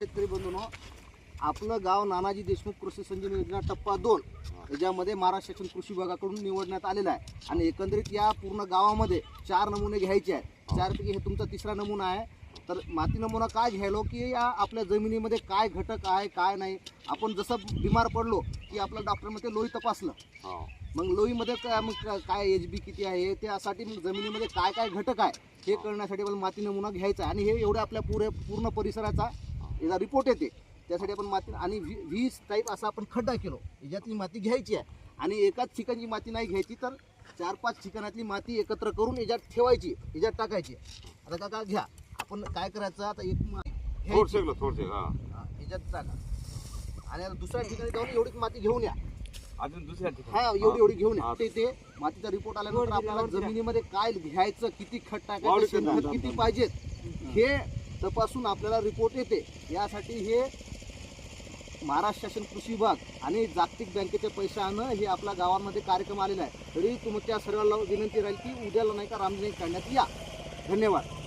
शेतकरी बंधूंनो आपलं गाव नानाजी देशमुख कृषी संजीवनी योजना टप्पा दोन याच्यामध्ये महाराष्ट्र शासन कृषी विभागाकडून निवडण्यात आलेला आहे. आणि एकंदरीत या पूर्ण गावामध्ये चार नमुने घ्यायचे आहेत. चारपैकी हे तुमचा तिसरा नमुना आहे. तर माती नमुना काय घ्यायलो की या आपल्या जमिनीमध्ये काय घटक आहे काय नाही? आपण जसं बिमार पडलो की आपलं डॉक्टरमध्ये लोही तपासलं. हो. मग लोहीमध्ये काय मग काय एच बी किती आहे? त्यासाठी मग जमिनीमध्ये काय काय घटक आहे? हे कळण्यासाठी मला माती नमुना घ्यायचा आहे. आणि हे एवढ्या आपल्या पुरे पूर्ण परिसराचा याचा रिपोर्ट येते. त्यासाठी आपण माती आणि वी- वीस टाईप असा आपण खड्डा केलो. याच्यातली माती घ्यायची आहे. आणि एकाच ठिकाणची माती नाही घ्यायची तर चार पाच ठिकाणातली माती एकत्र करून याच्यात ठेवायची याच्यात टाकायची. आता काका घ्या. आपण काय करायचं आता एक याच्यात टाका. आणि आता दुसऱ्या ठिकाणी जाऊन एवढीच माती घेऊन या. अजून दुसऱ्या ठिकाणी. हा एवढी एवढी घेऊन हा. या ते ते मातीचा रिपोर्ट आल्यानंतर आपल्याला जमिनीमध्ये काय घ्यायचं किती खत टाकायचं. किती पाहिजेत हे तपासून आपल्याला रिपोर्ट येते. यासाठी हे महाराष्ट्र शासन कृषी विभाग आणि जागतिक बँकेचे पैशानं हे आपल्या गावांमध्ये कार्यक्रम आलेला आहे. तरी तुमच्या सर्वांना विनंती राहील की उद्याला नाही का रामजयंती काढण्यात या. धन्यवाद.